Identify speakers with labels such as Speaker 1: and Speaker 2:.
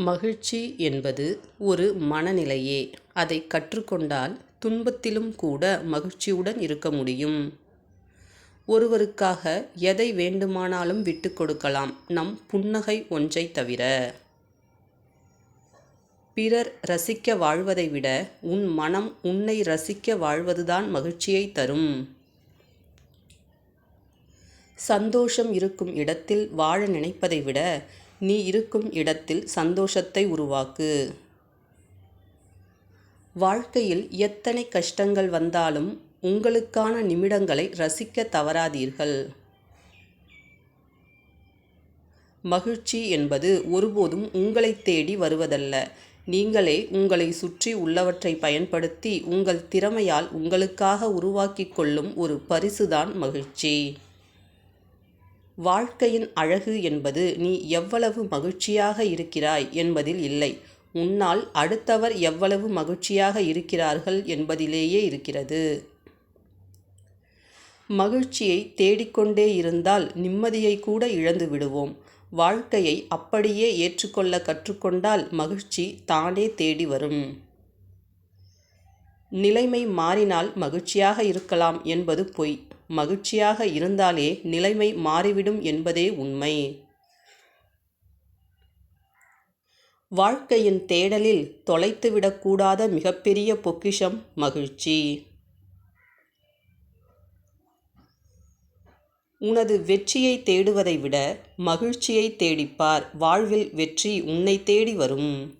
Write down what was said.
Speaker 1: மகிழ்ச்சி என்பது ஒரு மனநிலையே. அதை கற்றுக்கொண்டால் துன்பத்திலும் கூட மகிழ்ச்சியுடன் இருக்க முடியும். ஒருவருக்காக எதை வேண்டுமானாலும் விட்டு கொடுக்கலாம். நம் புன்னகை ஒன்றை தவிர. பிறர் ரசிக்க வாழ்வதை விட உன் மனம் உன்னை ரசிக்க வாழ்வதுதான் மகிழ்ச்சியை தரும். சந்தோஷம் இருக்கும் இடத்தில் வாழ நினைப்பதை விட நீ இருக்கும் இடத்தில் சந்தோஷத்தை உருவாக்கு. வாழ்க்கையில் எத்தனை கஷ்டங்கள் வந்தாலும் உங்களுக்கான நிமிடங்களை ரசிக்க தவறாதீர்கள். மகிழ்ச்சி என்பது ஒருபோதும் உங்களை தேடி வருவதல்ல. நீங்களே உங்களை சுற்றி உள்ளவற்றை பயன்படுத்தி உங்கள் திறமையால் உங்களுக்காக உருவாக்கிக் கொள்ளும் ஒரு பரிசுதான் மகிழ்ச்சி. வாழ்க்கையின் அழகு என்பது நீ எவ்வளவு மகிழ்ச்சியாக இருக்கிறாய் என்பதில் இல்லை. உன்னால் அடுத்தவர் எவ்வளவு மகிழ்ச்சியாக இருக்கிறார்கள் என்பதிலேயே இருக்கிறது. மகிழ்ச்சியை தேடிக்கொண்டே இருந்தால் நிம்மதியை கூட இழந்து விடுவோம். வாழ்க்கையை அப்படியே ஏற்றுக்கொள்ள கற்றுக்கொண்டால் மகிழ்ச்சி தானே தேடி வரும். நிலைமை மாறினால் மகிழ்ச்சியாக இருக்கலாம் என்பது பொய். மகிழ்ச்சியாக இருந்தாலே நிலைமை மாறிவிடும் என்பதே உண்மை. வாழ்க்கையின் தேடலில் தொலைத்துவிடக்கூடாத மிகப்பெரிய பொக்கிஷம் மகிழ்ச்சி. உனது வெற்றியை தேடுவதை விட மகிழ்ச்சியை தேடிப்பார். வாழ்வில் வெற்றி உன்னை தேடி வரும்.